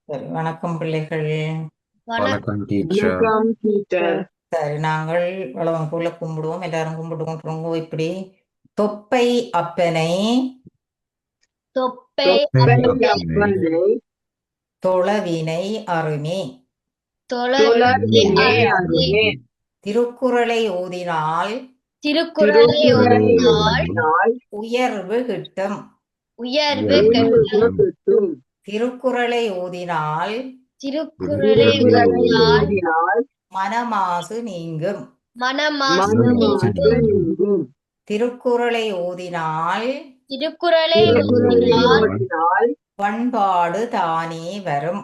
சரி வணக்கம் பிள்ளைகள். வணக்கம் டீச்சர். சரி நாங்கள் வளவன் போல கும்பிடுவோம் எல்லாரும் கும்பிடுவோம் அப்புறம் இப்படி. தொப்பை அப்பனை. தொப்பை அப்பனை. தொழவினை அருணி துளவினை அருகே திருக்குறளை ஓதினால். திருக்குறளை உயர்வு கிட்டும். உயர்வு கிட்டும். திருக்குறளை ஓதினால் திருக்குறளை ஓதினால் மனமாசு நீங்கும் மனமாசு நீங்கும். திருக்குறளை ஓதினால் திருக்குறளை ஓதினால் பண்பாடு தானே வரும்.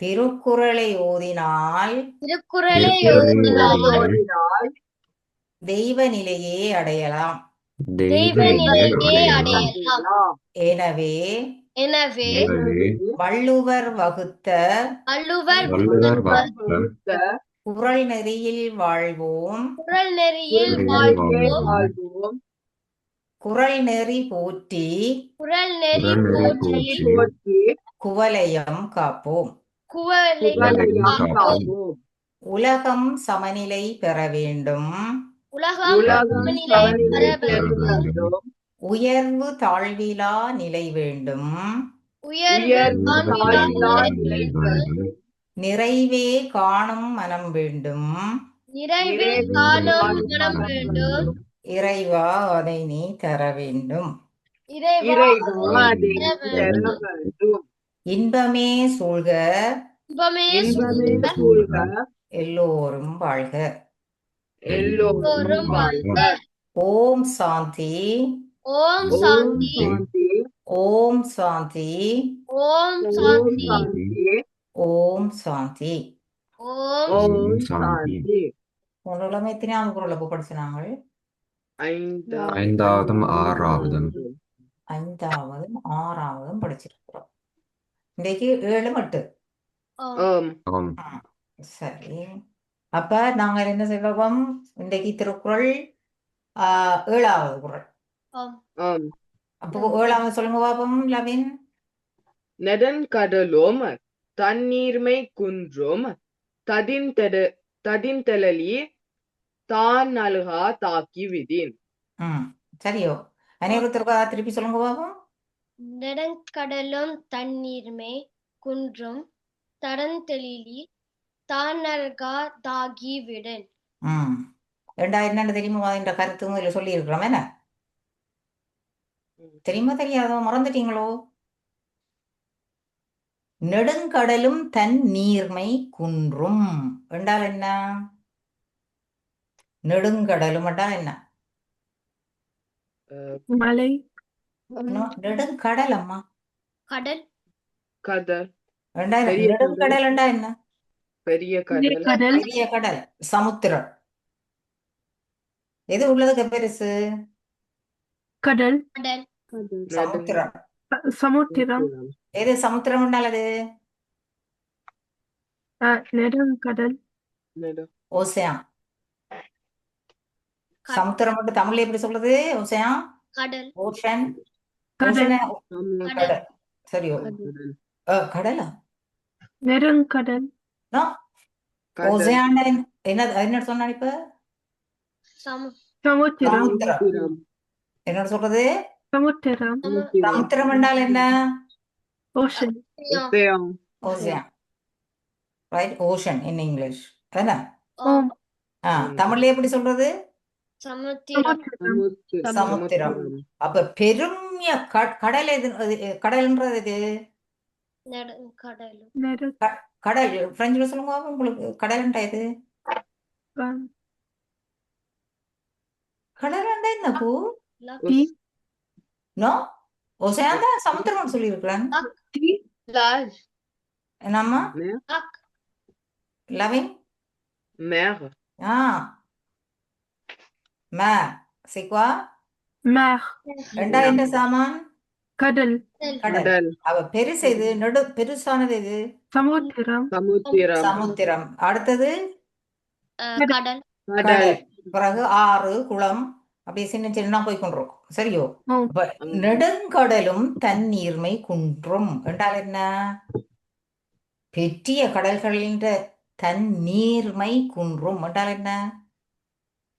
திருக்குறளை ஓதினால் திருக்குறளை ஓதினால் தெய்வ நிலையே அடையலாம் எனவே எனவே வள்ளுவர் வகுத்த வள்ளுவர் வள்ளுவர் வகுத்த குறள் நெறியில் வாழ்வோம் குறள் நெறியில் வாழ்வோம். குறள் நெறி போற்றி குறள் நெறி போற்றி குவலயம் காப்போம் காப்போம். காப்போம். உலகம் சமநிலை பெற வேண்டும் உயர்வு தாழ்விலா நிலை வேண்டும். நிறைவே காணும் மனம் வேண்டும். நிறைவே காணும் மனம் வேண்டும். இறைவா அதை நீ தர வேண்டும். இன்பமே. சூழ்க. எல்லோரும் வாழ்க. எல்லோரும். ஓம் சாந்தி. ஓம் சாந்தி. ஓம் சாந்தி. ஓம் சாந்தி. ஓம் சாந்தி. ஓம் சாந்தி. உன்னோட எத்தனையாவது குரல் அப்போ படிச்சினாங்க ஐந்தாவது ஐந்தாவதும் ஆறாவதும். ஐந்தாவதும் ஆறாவதும் படிச்சிருக்கிறோம். இன்றைக்கு ஏழு மட்டு சரி. அப்ப நாங்கள் என்ன செய்வோம் இன்றைக்கு திருக்குறள் ஆஹ் ஏழாவது ஆம். அப்போ ஏழாவது சொல்லுங்க பாப்போம் லவின். நெடுங்கடலும் தண்ணீர்மை குன்றும் ததின்தெட ததின்தெழலி தான் அழுகா தாக்கி விதின். ம் சரியோ. அனைவருத்திற்கா திருப்பி சொல்லுங்க பாப்போம் நெடுங்கடலும் தண்ணீர்மே குன்றும் தடந்தெழிலி தானர்கா தாகி விடன் ம். ரெண்டாயிரம் என்னன்னு தெரியுமா என்ற கருத்து இதில் சொல்லி இருக்கிறோம் என்ன தெரியுமா தெரியாதோ மறந்துட்டீங்களோ? நெடுங்கடலும் தன் நீர்மை குன்றும். என்றால் என்ன? நெடுங்கடலும் என்றால் என்ன மலை. நெடுங்கடல் அம்மா கடல். கடல். நெடுங்கடல் என்றா என்ன? பெரிய கடல். பெரிய கடல். சமுத்திரம். எது உள்ளதுக்கு பெருசு கடல். கடல். சமுத்திரம். சமுத்திரம். எது சமுத்திரம் என்றால் அது அஹ், நெடுங்கடல் நெடு ஓசையான். கடல். சமுத்திரம் மட்டும் தமிழ்ல எப்படி சொல்றது? ஓசையான்? கடல். ஓஷன். கடல். ஓஷன. கடல். சரியோ ஓசையான் என்ன என்ன சொன்னான் இப்ப? சமு சமுத்திரம். என்ன சொல்றது? சமுத்திரம். சமுத்திரம். என்றால் என்ன? ஓஷன் ஓசையான் ரைட் ஓஷன் இன் இங்கிலீஷ் ஓம் ஆ. தமிழ்ல எப்படி சொல்றது? சமுத்திரம். அப்ப பெருமிய கடல் எது கடல்ன்றது எது? கடல் பிரெஞ்சுல சொல்லுங்க உங்களுக்கு கடல்ன்றா எது? அஹ், கடல்ன்றா என்ன பூ? நோ ஓசையான் தான் சமுத்திரம் சொல்லி லாஜ் என்னம்மா? Loving mer. ஆ. மே சிக்வா மேர் ரெண்டா என்ன சாமான்? கடல். கடல். அவ பெருசு எது நடு பெருசானது எது? சமுத்திரம். சமுத்திரம். சமுத்திரம். அடுத்தது? கடல். கடல். பிறகு ஆறு குளம். அப்படியே சின்ன சின்ன போய் கொண்டிருக்கும். சரியோ? நெடுங்கடலும் தண்ணீர்மை குன்றும். என்றால் என்ன? பெரிய கடல்களின் தண்ணீர்மை குன்றும். என்றால் என்ன?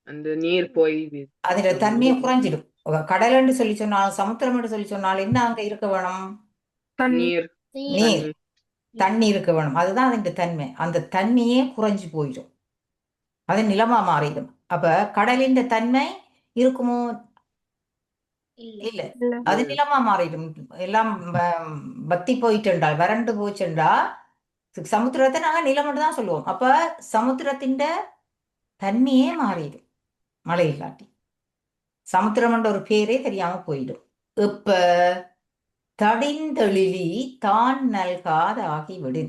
அந்த நீர் போய் அதில தன்மையை குறைஞ்சிடும். கடல் என்று சொல்லி சொன்னால் சமுத்திரம் என்று சொல்லி சொன்னால் என்ன அங்க இருக்க வேணும்? தண்ணி. நீர். தண்ணி. இருக்க வேணும். அதுதான் அதன் தன்மை. அந்த தண்ணியே குறைஞ்சு போயிடும். அது நிலமா மாறிடும். அப்ப கடலின் தன்மை இருக்குமோ? இல்ல. அது நிலமா மாறிடும். எல்லாம் வத்தி போயிட்டுண்டால் வறண்டு போச்சுண்டா சமுத்திரத்தை நாங்க நிலம் தான் சொல்லுவோம். அப்ப சமுத்திரத்தின் தன்மையே மாறிடும். மழை இல்லாட்டி சமுத்திரம்ன்ற ஒரு பேரே தெரியாம போயிடும். இப்ப தடிந்தெழிலி தான் நல்காதாகி விடு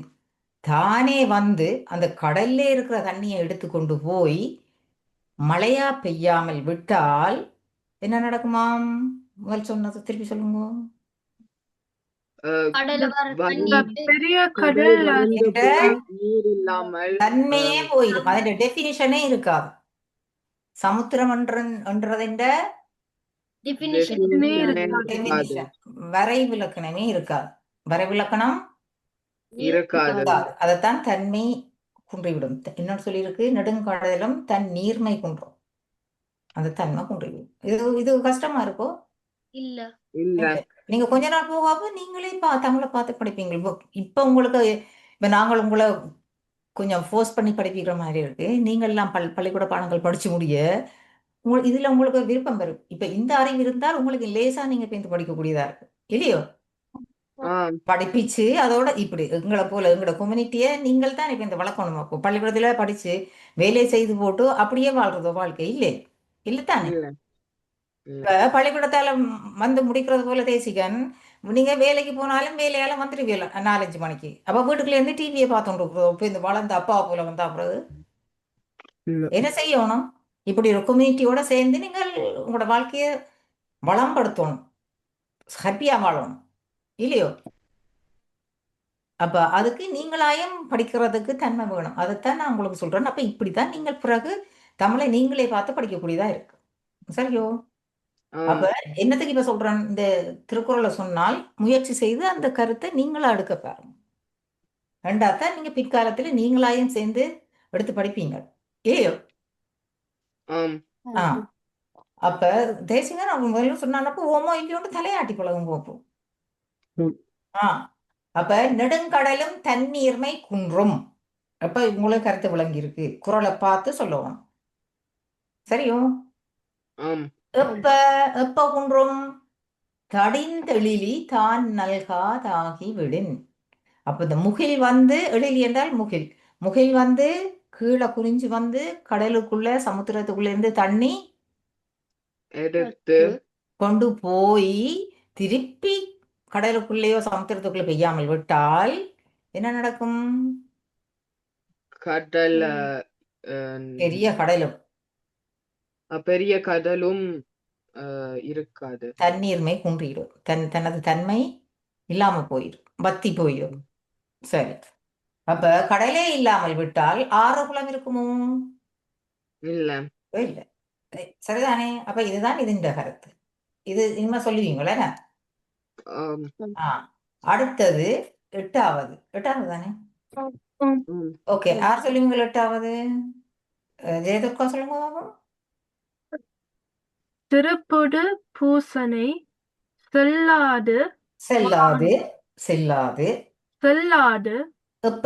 தானே வந்து அந்த கடல்ல இருக்கிற தண்ணியை எடுத்து கொண்டு போய் மழையா பெய்யாமல் விட்டால் என்ன நடக்குமாம்? முதல் சொன்னது திருப்பி சொல்லுங்க. தன்மையே போயிடும். அதோட டெபினிஷனே இருக்காது. சமுத்திரம் என்ற என்றதிന്റെ definition. Definition. ஏ definition. இருக்காது. இருக்காது. definition வரைவிலக்கணமே இருக்காது. வரைவிலக்கணம் இருக்காது. இருக்காது அதைத்தான் தன்மை குன்றிவிடும். இன்னொரு சொல்லியிருக்கு நெடுங்கடலும் தன் நீர்மை குன்றும். அந்த தன்மை குன்றிவிடும். இது இது கஷ்டமா இருக்கோ? இல்ல. இல்ல. நீங்க கொஞ்ச நாள் போகாம நீங்களே பா தமிழை பார்த்து படிப்பீங்க. இப்போ இப்ப உங்களுக்கு இப்ப நாங்கள் உங்களை கொஞ்சம் ஃபோர்ஸ் பண்ணி படிப்பிக்கிற மாதிரி இருக்கு. நீங்கள் எல்லாம் பள் பள்ளிக்கூட பாடங்கள் படிச்சு முடிய உங்களுக்கு இதுல உங்களுக்கு விருப்பம் வரும். இப்ப இந்த அறிவு இருந்தால் உங்களுக்கு லேசா நீங்க இப்ப இந்த படிக்கக்கூடியதா இருக்கு இல்லையோ? படிப்பிச்சு அதோட இப்படி எங்களை போல எங்களோட கம்யூனிட்டியை நீங்கள் தான் இப்ப இந்த வளர்க்கணும் அப்போ. பள்ளிக்கூடத்துல படிச்சு வேலை செய்து போட்டு அப்படியே வாழ்றதோ வாழ்க்கை இல்லை இல்லைத்தானே இல்ல. இப்ப பள்ளிக்கூடத்தால வந்து முடிக்கிறது போல தேசிகன் நீங்க வேலைக்கு போனாலும் வேலையால வந்துடுவீல நாலஞ்சு மணிக்கு. அப்ப வீட்டுக்குள்ள இருந்து டிவியை பார்த்துட்டு இருக்கிறோம் இப்ப இந்த வளர்ந்த அப்பா போல வந்தா பிறகு? என்ன செய்யணும்? இப்படி ஒரு கம்யூனிட்டியோட சேர்ந்து நீங்கள் உங்களோட வாழ்க்கையை வளம்படுத்தணும். ஹாப்பியா வாழணும். இல்லையோ? அப்ப அதுக்கு நீங்களாயும் படிக்கிறதுக்கு தன்மை வேணும். அதைத்தான் நான் உங்களுக்கு சொல்றேன். அப்ப இப்படித்தான் நீங்கள் பிறகு தமிழை நீங்களே பார்த்து படிக்கக்கூடியதா இருக்கு. சரியோ? அப்ப என்னத்துக்கு இப்ப சொல்றேன்? இந்த திருக்குறளை சொன்னால் முயற்சி செய்து அந்த கருத்தை நீங்களா எடுக்க பாருங்க. ரெண்டாத்தான் நீங்க பிற்காலத்துல நீங்களாயும் சேர்ந்து எடுத்து படிப்பீங்க. ஆ. அப்ப தேசிகன் அவங்க முதல்ல சொன்னானப்போ ஓமோ இல்லையோன்னு தலையாட்டி பழகும் போப்போம் ம். ஆ. அப்ப நெடுங்கடலும் தண்ணீர்மை குன்றும். அப்ப உங்களுக்கு கருத்து விளங்கி இருக்கு குறளை பார்த்து சொல்லணும் சரியோ? ஆம். எப்ப எப்ப குன்றும்? தடிந்தெழிலி தான் நல்காதாகி விடின். அப்ப இந்த முகில் வந்து எழிலி என்றால் முகில். முகில் வந்து கீழே குறிஞ்சு வந்து கடலுக்குள்ள சமுத்திரத்துக்குள்ள இருந்து தண்ணி எடுத்து கொண்டு போய் திருப்பி கடலுக்குள்ளேயோ சமுத்திரத்துக்குள்ள பெய்யாமல் விட்டால் என்ன நடக்கும்? கடல் பெரிய கடலும். பெரிய கடலும் இருக்காது. தண்ணீர்மை குன்றிடும் தன் தனது தன்மை இல்லாம போயிடும். வத்தி போயிடும். சரி. அப்ப கடலே இல்லாமல் விட்டால் ஆறு குளம் இருக்குமோ? இல்ல. இல்ல. சரி, சரிதானே? அப்ப இதுதான் இதுன்ற கருத்து. இது இனிமே சொல்லுவீங்களே அடுத்தது எட்டாவது. எட்டாவது தானே? ஓகே. யார் சொல்லுவீங்க எட்டாவது? ஜெயதுர்கா சொல்லுங்க பாப்போம். திருப்புடு பூசனை செல்லாது செல்லாது செல்லாது. செல்லாது. இப்ப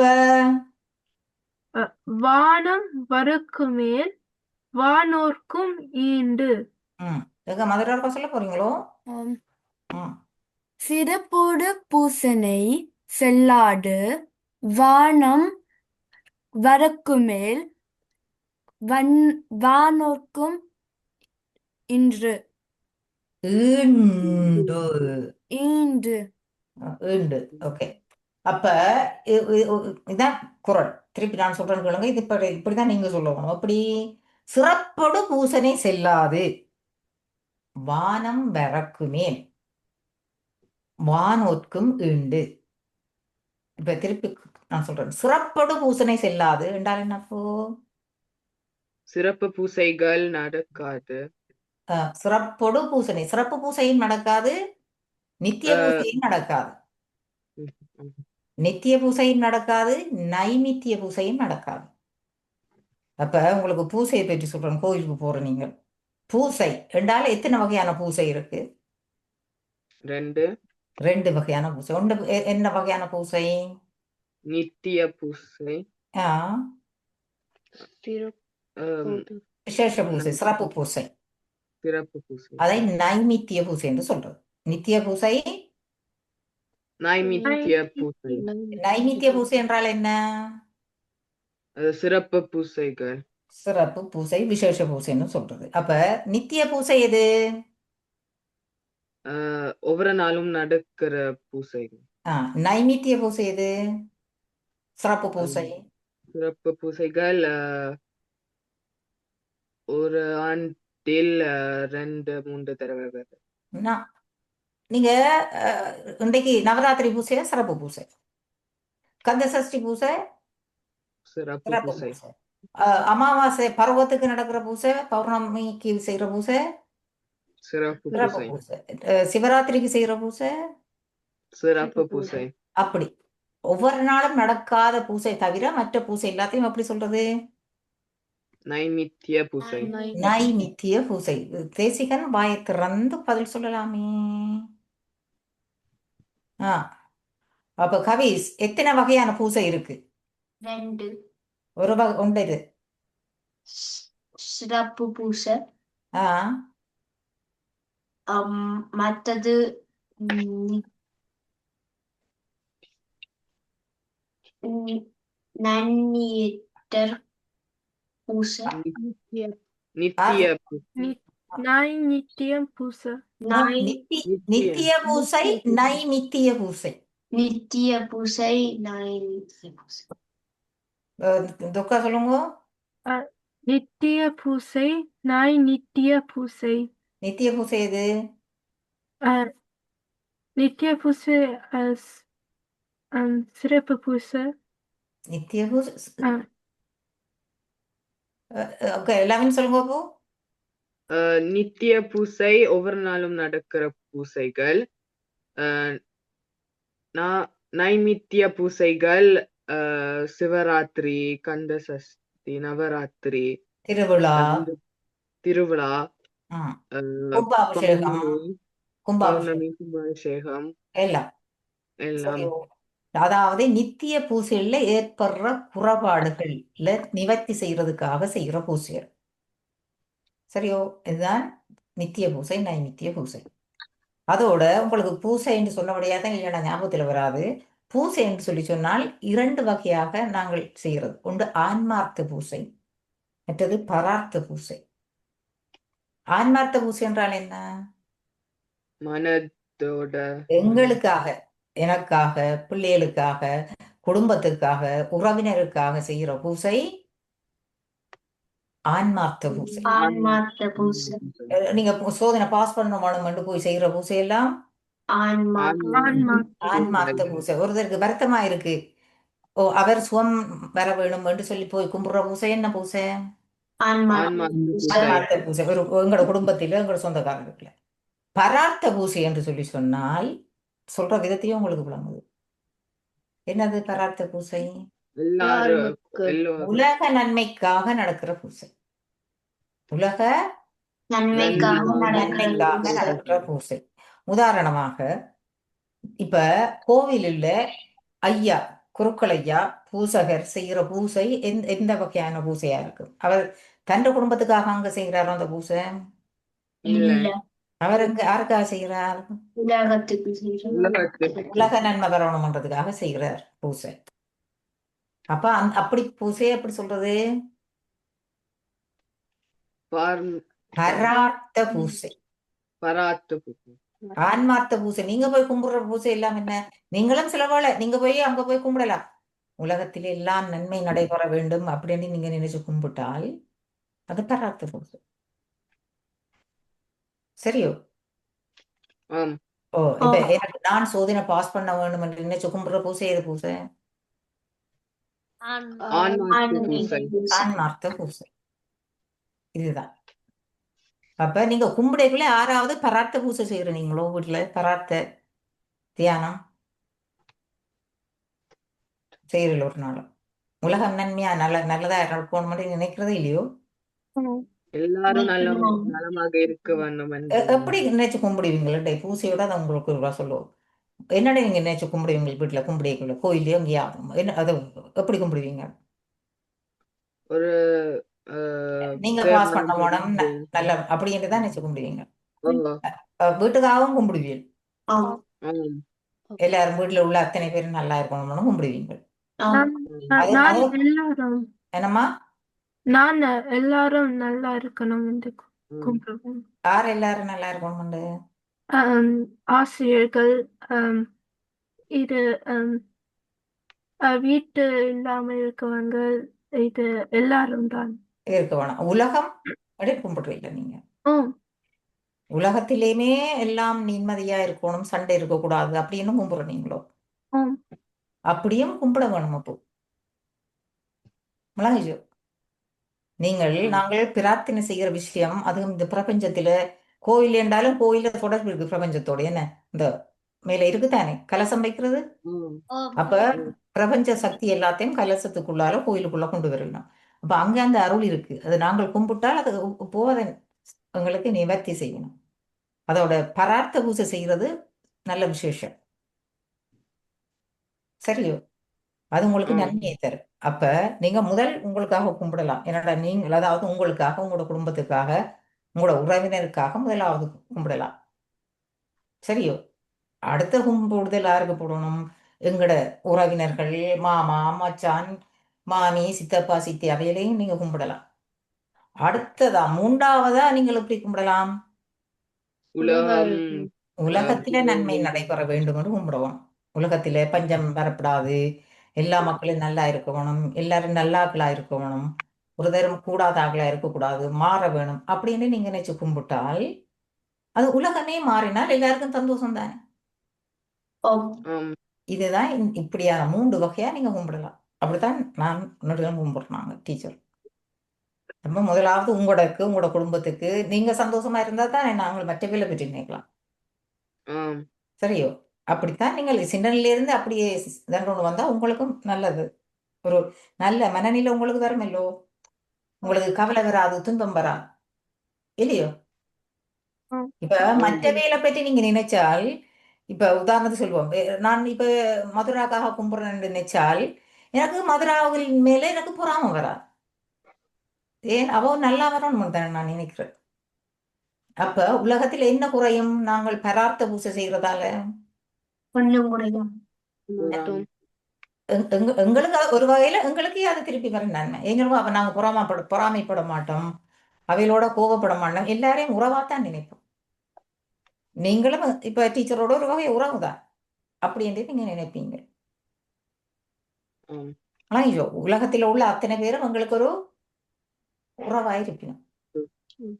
அஹ், வானம் வறுக்குமேல் வானோர்க்கும் ஈண்டு. ம் எங்க மதுரை இருக்கா சொல்ல போறீங்களோ? ஆம். ம் சிறப்போடு பூசனை செல்லாடு வானம் வரக்குமேல் வன் வானோர்க்கும் இன்று. ஈண்டு ஈண்டு ஈண்டு ஓகே. அப்ப இதான் குறள் திருப்பி நான் சொல்றேன்னு கேளுங்க. இது இப்படி இப்படிதான் நீங்க சொல்லணும். அப்படி சிறப்பொடு பூசனை செல்லாது. வானம் வரக்குமேல் வானோர்க்கும் ஈண்டு. இப்ப திருப்பி நான் சொல்றேன். சிறப்பொடு பூசனை செல்லாது என்றால் என்னப்போ சிறப்பு பூசைகள் நடக்காது. சிறப்பொடு பூசனை சிறப்பு பூசையும் நடக்காது நித்திய பூசையும் நடக்காது. நித்திய பூசையும் நடக்காது நைமித்திய பூசையும் நடக்காது. அப்ப உங்களுக்கு பூசையை பற்றி சொல்றேன். கோயிலுக்கு போற நீங்கள். பூசை. என்றால் எத்தனை வகையான பூசை இருக்கு? ரெண்டு. ரெண்டு வகையான பூசை. ஒன்று என்ன வகையான பூசை? நித்திய பூசை. விசேஷ பூசை சிறப்பு பூசை. சிறப்பு பூசை அதை நைமித்திய பூசை என்று சொல்றது. நித்திய பூசை நைமித்திய பூசை நைமித்திய பூசை என்றால் என்ன? அது சிறப்பு பூசைகள் சிறப்பு பூசை விசேஷ பூசைன்னு சொல்றது. அப்ப நித்திய பூசை எது ஒவ்வொரு நாளும் நடக்கிற பூசைகள். நைமித்திய பூசை எது? சிறப்பு பூசை சிறப்பு பூசைகள் ஒரு ஆண்டில் ஆஹ் ரெண்டு மூன்று தடவை நீங்க இன்றைக்கு நவராத்திரி பூசையா சிறப்பு பூசை. கந்த சஷ்டி பூசை சிறப்பு பூசை. அமாவாசை பருவத்துக்கு நடக்கிற பூசை பௌர்ணமிக்கு செய்யற பூசை சிறப்பு பூசை. சிவராத்திரிக்கு செய்யற பூசை சிறப்பு பூசை. அப்படி. ஒவ்வொரு நாளும் நடக்காத பூசை தவிர மற்ற பூசை எல்லாத்தையும் எப்படி சொல்றது? நைமித்திய பூசை. நைமித்திய பூசை. தேசிகன் வாயை திறந்து பதில் சொல்லலாமே. ஆ. அப்ப கவிஸ் எத்தனை வகையான பூசை இருக்கு? ரெண்டு. ஒரு வகை உண்டு இது. சிறப்பு பூசை. ஆ. அம், மற்றது நன்னீட்டர் பூசை நித்திய பூசை நைநித்தியம் பூசை நாய் நித்தி- நித்திய நித்திய பூசை நைமித்திய பூசை நித்திய பூசை நைநித்திய பூசை துக்கா சொல்லுங்க நித்திய பூசை நைநித்திய பூசை நித்திய பூசை எது நித்திய பூசை சிறப்பு பூசை நித்திய பூசை எல்லாமே சொல்லுங்க அப்போ. நித்திய பூசை ஒவ்வொரு நாளும் நடக்கிற பூசைகள். நைமித்திய பூசைகள் சிவராத்திரி கந்த சஷ்டி நவராத்திரி திருவிழா. திருவிழா கும்பாபிஷேகம்? கும்பாபிஷேகம். எல்லாம். எல்லாம். அதாவது நித்திய பூசையில ஏற்படுற குறைபாடுகள்ல நிவர்த்தி செய்யறதுக்காக செய்யற பூசைகள் சரியோ? இதுதான் நித்திய பூசை நைமித்திய பூசை. அதோட உங்களுக்கு பூசை என்று சொன்னபடியாக தான் இல்லைன்னா ஞாபகத்தில் வராது. பூசை என்று சொல்லி சொன்னால் இரண்டு வகையாக நாங்கள் செய்கிறது ஒன்று ஆன்மார்த்த பூசை மற்றது பரார்த்த பூசை. ஆன்மார்த்த பூசை என்றால் என்ன? மனதோட எங்களுக்காக. எனக்காக பிள்ளைகளுக்காக குடும்பத்துக்காக உறவினருக்காக செய்கிற பூசை ஆன்மார்த்த பூசை. ஆன்மார்த்த பூசை. அஹ் நீங்க சோதனை பாஸ் பண்ணணும்னு போய் செய்யற பூசை எல்லாம் ஆன்மா ஆன்மா ஆன்மார்த்த பூசை. ஒருத்தருக்கு வருத்தமா இருக்கு. ஓ அவர் சுகம் வர வேணும் என்று சொல்லி போய் கும்பிடுற பூசை என்ன பூசை? ஆன்மார்த்த ஆன்மார்த்த பூசை. ஒரு எங்களோட குடும்பத்தில எங்களோட சொந்தக்காரர்களுக்குல பரார்த்த பூசை என்று சொல்லி சொன்னால் சொல்ற விதத்தையும் உங்களுக்கு விளங்குது. என்னது பரார்த்த பூசை? உலக நன்மைக்காக நடக்கிற பூசை. உலக நன்மைக்காக நடக்கிற பூசை. உதாரணமாக இப்ப கோவிலில் ஐயா குருக்கள் ஐயா பூசகர் செய்யற பூசை எந்த எந்த வகையான பூசையா இருக்கு? அவர் தன் குடும்பத்துக்காக அங்க செய்கிறாரோ அந்த பூசை? இல்ல இல்ல அவர் எங்க யாருக்காக செய்கிறார். உலக நன்மை வரணும்ன்றதுக்காக செய்கிறார் பூசை. அப்ப அப்படி பூசையை எப்படி சொல்றது? பார் பரார்த்த பூசை. பராத்து பூசை. ஆன்மார்த்த பூசை. நீங்க போய் கும்பிடுற பூசை எல்லாம் என்ன? நீங்களும் சில வேளை நீங்க போய் அங்க போய் கும்பிடலாம். உலகத்தில் எல்லாம் நன்மை நடைபெற வேண்டும் அப்படின்னு நீங்க நினைச்சு கும்பிட்டால் அது பரார்த்த பூசை. சரியோ? ஆம். ஓ இப்ப எனக்கு நான் சோதனை பாஸ் பண்ண வேண்டும் என்று நினைச்சு கும்பிடுற பூசை எது பூசை? ஆன்மார்த்த பூசை. ஆன்மார்த்த பூசை. இதுதான். அப்ப நீங்க கும்பிடைக்குள்ள யாராவது பராத்த பூசை செய்யறீங்களோ வீட்டுல பராத்த தியானம்? செய்யறல ஒரு நாளும். உலகம் நன்மையா? நல்ல நல்லதா இருக்கணும் நினைக்கிறதே இல்லையோ? எல்லாரும் நல்ல. நலமாக இருக்க வேண்டும் என்று. எப்படி நினைச்சு கும்பிடுவீங்களே? பூசையோட அதை உங்களுக்கு ஒரு சொல்லுவோம். என்னடா நீங்க நினைச்சு கும்பிடுவீங்க வீட்டுல கும்பிடைக்குள்ள கோயிலையோ எங்கேயாவது என்ன அதை எப்படி கும்பிடுவீங்க? ஒரு நீங்க பாஸ் பண்ண கும்பிடுவேன். நல்ல அப்படின்ட்டு தான் நினைச்சு கும்பிடுவீங்க. வீட்டுக்காகவும் கும்பிடுவீங்க. எல்லாரும் வீட்டுல உள்ள அத்தனை பேரும் நல்லா இருக்கணும்னு கும்பிடுவீங்க. என்னம்மா? நான் எல்லாரும் நல்லா இருக்கணும் என்று ம். கும்பிடுவேன் யார் எல்லாரும் நல்லா இருக்கணும்னு ஆம், ஆசிரியர்கள் ஆம், இது ஆம், வீட்டு இல்லாம இருக்கவங்க இது எல்லாரும் தான். இருக்க வேணாம் உலகம்? அப்படி கும்பிடுறீங்க நீங்க? ஓ. உலகத்திலேயுமே எல்லாம் நிம்மதியா இருக்கணும் சண்டை இருக்கக்கூடாது அப்படின்னு கும்பிடுற நீங்களோ ஓ. அப்படியும் கும்பிட வேணும் அப்போ. முழங்கிச்சோ நீங்கள். நாங்கள் பிரார்த்தனை செய்கிற விஷயம் அதுவும் இந்த பிரபஞ்சத்துல கோயில் என்றாலும் கோயில தொடர்பு இருக்கு பிரபஞ்சத்தோட என்ன? இந்த மேல இருக்குதானே? கலசம் வைக்கிறது. அப்ப பிரபஞ்ச சக்தி எல்லாத்தையும் கலசத்துக்குள்ளார கோயிலுக்குள்ள கொண்டு வரலாம். அப்ப அங்க அந்த அருள் இருக்கு. அது நாங்கள் கும்பிட்டால் அது போதை எங்களுக்கு நிவர்த்தி செய்யணும். அதோட பரார்த்த பூஜை செய்யறது நல்ல விசேஷம். சரியோ? அது உங்களுக்கு. நன்மையை தரும். அப்ப நீங்க முதல் உங்களுக்காக கும்பிடலாம். என்னடா நீங்கள் அதாவது உங்களுக்காக உங்களோட குடும்பத்துக்காக உங்களோட உறவினருக்காக முதலாவது கும்பிடலாம். சரியோ? அடுத்த கும்பிடுதல் யாருக்கு போடணும்? எங்கட உறவினர்கள் மாமா மச்சான் மாமி சித்தப்பா சித்தி அவையிலையும் நீங்க கும்பிடலாம். அடுத்ததா மூன்றாவதா நீங்கள் எப்படி கும்பிடலாம்? உலகத்தில நன்மை நடைபெற வேண்டும் என்று கும்பிடுவோம். உலகத்தில பஞ்சம் வரப்படாது. எல்லா மக்களும் நல்லா இருக்கணும் எல்லாரும் நல்லாக்களா இருக்கணும் ஒரு தரம் கூடாதாக்களா இருக்கக்கூடாது மாற வேணும் அப்படின்னு நீங்க நினைச்சு கும்பிட்டால் அது உலகமே மாறினால் எல்லாருக்கும் சந்தோஷம் தானே இதுதான் இப்படியான மூன்று வகையா நீங்க கும்பிடலாம். அப்படித்தான் நான் நடுவில் கும்பிடுறாங்க டீச்சர். நம்ம முதலாவது உங்களுக்கு உங்களோட குடும்பத்துக்கு நீங்க சந்தோஷமா இருந்தா தான் நாங்கள் மற்றவர்களை பற்றி நினைக்கலாம். சரியோ? அப்படித்தான் நீங்கள் சின்னனில இருந்து அப்படியே கொண்டு வந்தா உங்களுக்கும் நல்லது. ஒரு நல்ல மனநிலை உங்களுக்கு வருமல்லோ உங்களுக்கு கவலை வராது துன்பம் வராது. இல்லையோ. இப்ப மற்ற வேலை பற்றி நீங்க நினைச்சால் இப்ப உதாரணத்துக்கு சொல்லுவோம் நான் இப்ப மதுராக்காக கும்பிடுறேன்னு நினைச்சால் எனக்கு மதுராவில் மேல எனக்கு பொறாமை வராது. ஏன்? அவ நல்லா வரணும் தான் நான் நினைக்கிறேன். அப்ப உலகத்துல என்ன குறையும்? நாங்கள் பரார்த்த பூசை செய்யறதால எங்க- எங்க- எங்களுக்கு ஒரு வகையில எங்களுக்கு அது திருப்பி வர நன்மை எங்களுக்கும் அப்ப நாங்க பொறாமப்பட பொறாமைப்பட மாட்டோம். அவைகளோட கோபப்பட மாட்டோம். எல்லாரையும் உறவாத்தான் நினைப்போம். நீங்களும் இப்ப டீச்சரோட ஒரு வகை உறவு தான். அப்படி என்று நீங்க நினைப்பீங்க. ஆனா ஐயோ உலகத்துல உள்ள அத்தனை பேரும் உங்களுக்கு ஒரு உறவாயிருக்கணும்.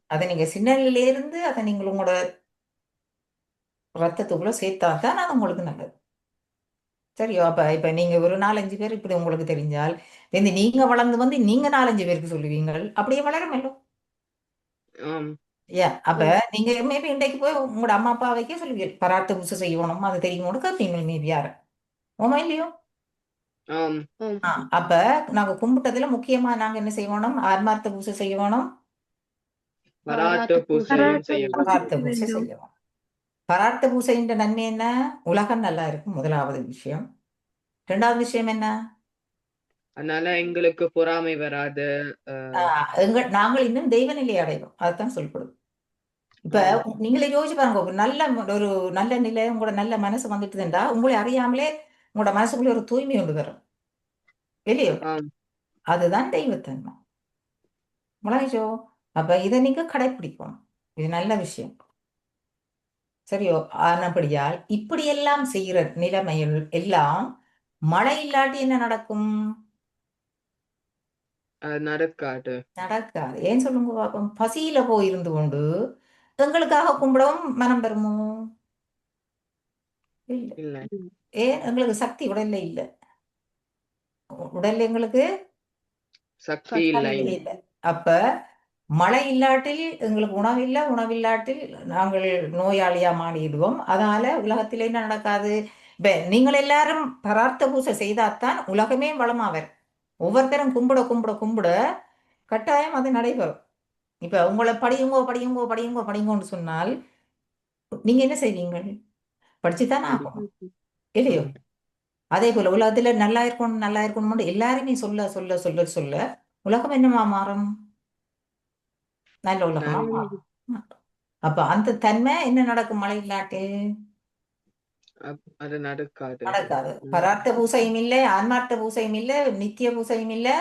அதை நீங்க சின்னல இருந்து அதை நீங்கள் உங்களோட ரத்தத்துக்குள்ள சேர்த்தா தான் அது உங்களுக்கு நல்லது. சரியோ? அப்ப இப்ப நீங்க ஒரு நாலஞ்சு பேர் இப்படி உங்களுக்கு தெரிஞ்சால் இந்த நீங்க வளர்ந்து வந்து நீங்க நாலஞ்சு பேருக்கு சொல்லுவீங்க அப்படியே வளருமல்லோ ஆம். ஏன் அப்ப நீங்க மேபி இன்றைக்கு போய் உங்களோட அம்மா அப்பாவைக்கே சொல்லுவீங்க பராட்டு பூசை செய்யணும் அது தெரியுமோன்னு கேட்பீங்க மேபி யார? ஓமா இல்லையோ? ஆம். ஆம். ஆ, அப்ப நாங்க கும்பிட்டதுல முக்கியமா நாங்க என்ன செய்யணும்? ஆன்மார்த்த பூசை செய்யணும். பராட்டு பூசையும் பராட்டு செய்யலாம் பரார்த்த பூசை. செய்யணும். பரார்த்த பூசைன்ற நன்மை என்ன? உலகம் நல்லா இருக்கும் முதலாவது விஷயம். ரெண்டாவது விஷயம் என்ன? அதனால எங்களுக்கு பொறாமை வராது நாங்கள் இன்னும் தெய்வ நிலை அடைவோம் அதுதான் சொல்லப்படுது இப்ப. நீங்களே யோசிச்சு பாருங்க ஒரு நல்ல ஒரு நல்ல நிலை உங்களோட நல்ல மனசு வந்துட்டுதுண்டா உங்களை அறியாமலே உங்களோட மனசுக்குள்ள ஒரு தூய்மை ஒன்று வரும். ஆம் அதுதான் தெய்வத்தன்மை. முழங்கிச்சோ அப்ப இதை நீங்க கடைப்பிடிக்கணும். இது நல்ல விஷயம். சரியோ? ஆனபடியால் இப்படியெல்லாம் செய்கிற நிலைமையில் எல்லாம் மழை இல்லாட்டி என்ன நடக்கும்? நடக்காது. நடக்காது. ஏன் சொல்லுங்க பாப்போம். பசியில போய் இருந்து கொண்டு எங்களுக்காக கும்பிடவும் மனம் பெறுமோ? இல்ல. ஏன்? எங்களுக்கு சக்தி உடல்ல இல்ல. உடல்ல எங்களுக்கு? சக்தி இல்ல. அப்ப மழை இல்லாட்டில் எங்களுக்கு உணவில்லை உணவில்லாட்டில் நாங்கள் நோயாளியா மாறிடுவோம். அதனால உலகத்தில் என்ன நடக்காது? இப்ப நீங்கள் எல்லாரும் பரார்த்த பூசை செய்தாத்தான் உலகமே வளமாவர் ஒவ்வொருத்தரும் கும்பிட கும்பிட கும்பிட கட்டாயம் அது நடைபெறும். இப்ப உங்களை படியுங்கோ படியுங்கோ படியுங்கோ படியுங்கோன்னு சொன்னால் நீங்க என்ன செய்வீங்கள் படிச்சுதானே ஆகும் இல்லையோ? அதே போல உலகத்துல நல்லா இருக்கணும் நல்லா இருக்கணும்னு எல்லாருமே சொல்ல சொல்ல சொல்ல சொல்ல உலகம் என்னமா மாறும்? நல்ல உலகமா மாறும் அப்ப அந்த தன்மை என்ன நடக்கும் மழை இல்லாட்டு அது நடக்காது. நடக்காது. பரார்த்த பூசையும் இல்லை ஆன்மார்த்த பூசையும் இல்லை நித்திய பூசையும் இல்லை.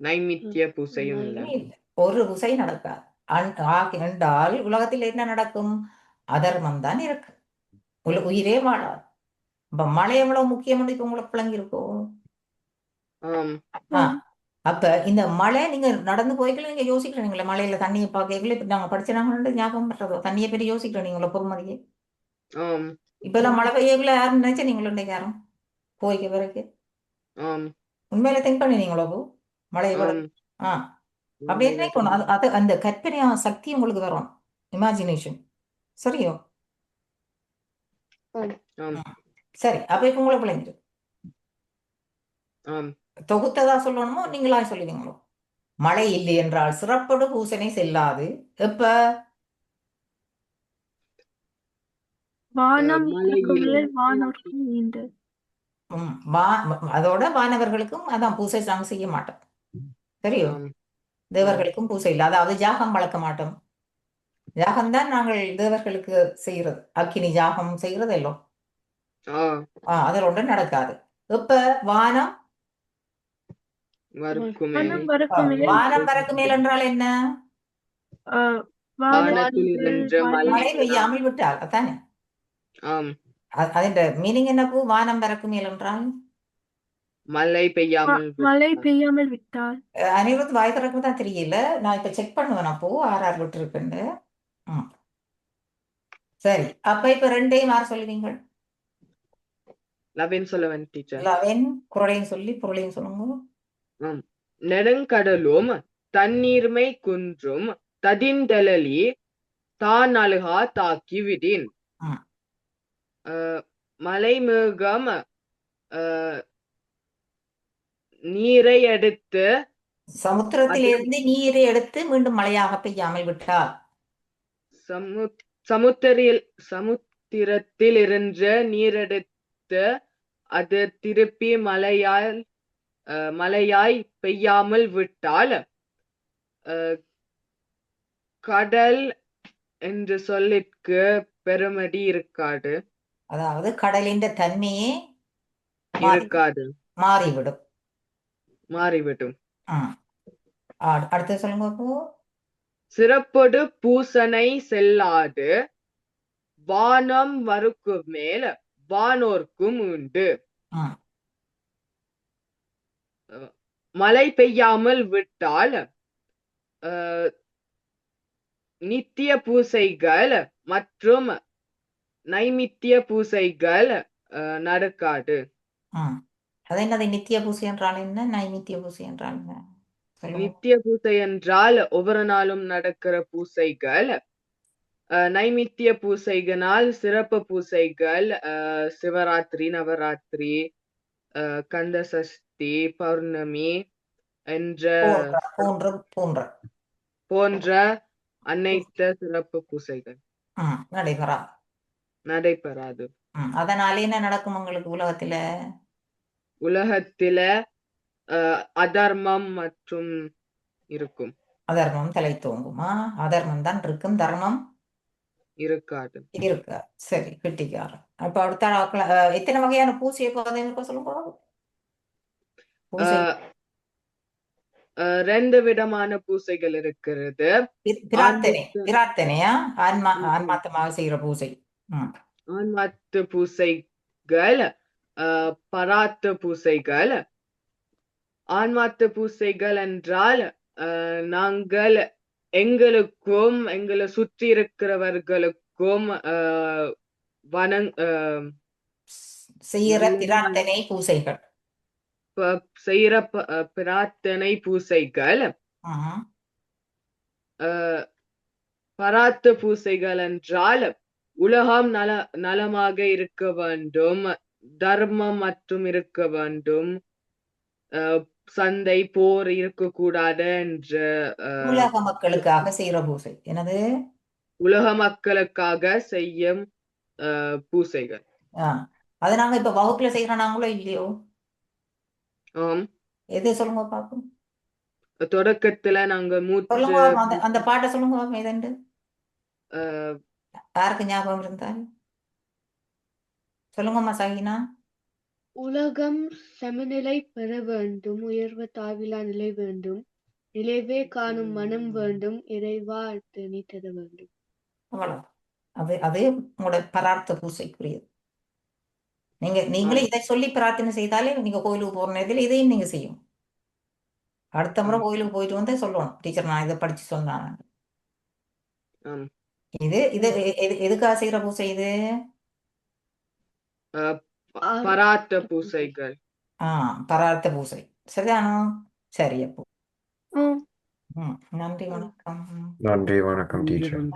நைமித்திய பூசையும் இல்ல. ஒரு பூசை நடக்காது. என்றால் உலகத்தில் என்ன நடக்கும்? அதர்மம் தான் இருக்கு. உல உயிரே வாழாது. அப்ப மழை எவ்வளவு முக்கியம்னு இப்ப உங்களுக்கு ஆம். ஆ. அப்ப இந்த மழை நீங்க நடந்து போய்க்கல நீங்க யோசிக்கிறீங்களா மழையில தண்ணியை பார்க்கல இப்ப நாங்க படிச்சாங்க ஞாபகம் பண்றதோ தண்ணியை பற்றி யோசிக்கிறீங்களா பொறுமதியே? ஆம். இப்ப எல்லாம் மழை பெய்யக்குள்ள யாரும் நினைச்சா நீங்களும் இன்னைக்கு யாரும்? போய்க்க பிறகு உண்மையில திங்க் பண்ணினீங்களோ மழை எவ்வளவு ஆம். ஆ. அப்படி நினைக்கணும். அது அது அந்த கற்பனை சக்தி உங்களுக்கு வரும். இமேஜினேஷன் சரியோ? சரி அப்ப இப்ப உங்களை பிள்ளைங்க தொகுத்ததா சொல்லணுமோ? நீங்களா சொல்லுவீங்களோ? மழை இல்லை என்றால் சிறப்படு பூசனை செல்லாது. எப்ப? அதோட வானவர்களுக்கும் அதான் பூசை நாங்க செய்ய மாட்டோம். சரியோ? ஆம். தேவர்களுக்கும் பூசை இல்லை. அதாவது ஜாகம் வளர்க்க மாட்டோம். ஜாகம் தான் நாங்கள் தேவர்களுக்கு செய்யறது அக்கினி ஜாகம் செய்யறது எல்லாம் அதில் ஒன்றும் நடக்காது. இப்ப வானம் வானம் வரக்கு மேல் என்றால் என்ன? மழை. பெய்யாமல் விட்டால் அதானே? அதின்ற மீனிங் என்னப்பூ வானம் பறக்கு மேல் என்றால்? மழை பெய்யாமல் மழை பெய்யாமல் விட்டால் அனிருத் வாய் திறக்கும் தான் தெரியல. நான் இப்ப செக் பண்ணுவேன் அப்போ ஆர் ஆர் விட்டு இருக்குன்னு சரி. அப்ப இப்ப ரெண்டையும் ஆர் சொல்லுவீங்க? லவென் சொல்லுவேன் டீச்சர் லவென் குரலையும் சொல்லி பொருளையும் சொல்லுங்க. நெடுங்கடலும் தண்ணீர்மை குன்றும் ததிந்தழலி தான் அழுகா தாக்கி விடின். ம். அஹ், மலை மேகம் அஹ், நீரை எடுத்து சமுத்திரத்திலிருந்து நீரை எடுத்து மீண்டும் மழையாக பெய்யாமல் விட்டால்? சமு சமுத்திரில் சமுத்திரத்தில் இருந்த நீரெடுத்து அது திருப்பி மழையால் அஹ், மழையாய் பெய்யாமல் விட்டால் கடல் என்று சொல்லிற்கு பெருமதி இருக்காது. அதாவது கடலின் தன்மையே இருக்காது. மாறிவிடும். மாறிவிடும். அடுத்து சொல்லுங்க சிறப்பொடு பூசனை செல்லாது வானம் வருக்கு மேல் வானோர்க்கும் உண்டு. மழை பெய்யாமல் விட்டால் நித்திய பூசைகள் மற்றும் நைமித்திய பூசைகள் நடக்காது. அது என்னது? நித்திய பூசை என்றால் என்ன? நைமித்திய பூசை என்றால் என்ன? நித்திய பூசை என்றால் ஒவ்வொரு நாளும் நடக்கிற பூசைகள். நைமித்திய பூசைகளால் சிறப்பு பூசைகள் சிவராத்திரி நவராத்திரி கந்த சஷ்டி பௌர்ணமி என்ற போன்ற போன்ற போன்ற. அனைத்து சிறப்பு பூசைகள். நடைபெறா. நடைபெறாது. அதனால என்ன நடக்கும் உங்களுக்கு உலகத்துல? உலகத்தில அதர்மம் மற்றும் இருக்கும். அதர்மம் தலை தோங்குமா? அதர்மம் தான் இருக்கும் தர்மம். இருக்காது. இருக்கு சரி கிட்டிக்காரன் அப்ப அடுத்த எத்தனை வகையான பூசை இருக்க சொல்லுங்க ரெண்டு விதமான பூசைகள் இருக்கிறது. பிரார்த்தனை பிரார்த்தனையா? ஆன்மா. ஆன்மாத்தமாக செய்யற பூசை ஆன்மாத்து பூசைகள் பராத்து பூசைகள் ஆன்மாத்து பூசைகள் என்றால் நாங்கள் எங்களுக்கும் எங்களை சுற்றி இருக்கிறவர்களுக்கும் அஹ், செய்யற பிரார்த்தனை பூசைகள். செய்யற பிரார்த்தனை பூசைகள். பராத்த பூசைகள் என்றால் உலகம் நல நலமாக இருக்க வேண்டும் தர்மம் மற்றும் இருக்க வேண்டும். சண்டை போர் இருக்கக்கூடாது என்ற உலக மக்களுக்காக செய்யற பூசை. என்னது? உலக மக்களுக்காக செய்யும் பூசைகள். அதை நாங்க இப்ப வகுப்புல செய்யறோம் நாங்களோ இல்லையோ? ஆம். எது சொல்லுங்க பாப்போம். தொடக்கத்துல நாங்க மூச்சு அந்த பாட்டை சொல்லுங்க அஹ், யாருக்கு ஞாபகம் இருந்தால் சொல்லுங்கம்மா சாகினா. உலகம் சமநிலை பெற வேண்டும் உயர்வு தாழ்விலா நிலை வேண்டும் நிலைவே காணும் மனம் வேண்டும் இறைவா நீ தர வேண்டும். அவ்வளவு அது அது உங்களோட பரார்த்த பூசைக்குரியது. நீங்க நீங்களே இதை சொல்லி பிரார்த்தனை செய்தாலே நீங்க கோயிலுக்கு போற நேரத்தில் இதையும் நீங்க செய்யும் அடுத்த முறை. கோயிலுக்கு போயிட்டு வந்து சொல்லணும். டீச்சர் நான் இதை படிச்சு சொன்னாங்க ஆம். இது இது எதுக்காக செய்யற பூசை இது? பராத்த பூசைகள். ஆ பரார்த்த பூசை. சரிதானோ? சரி அப்போ. நன்றி வணக்கம். நன்றி வணக்கம் டீச்சர்.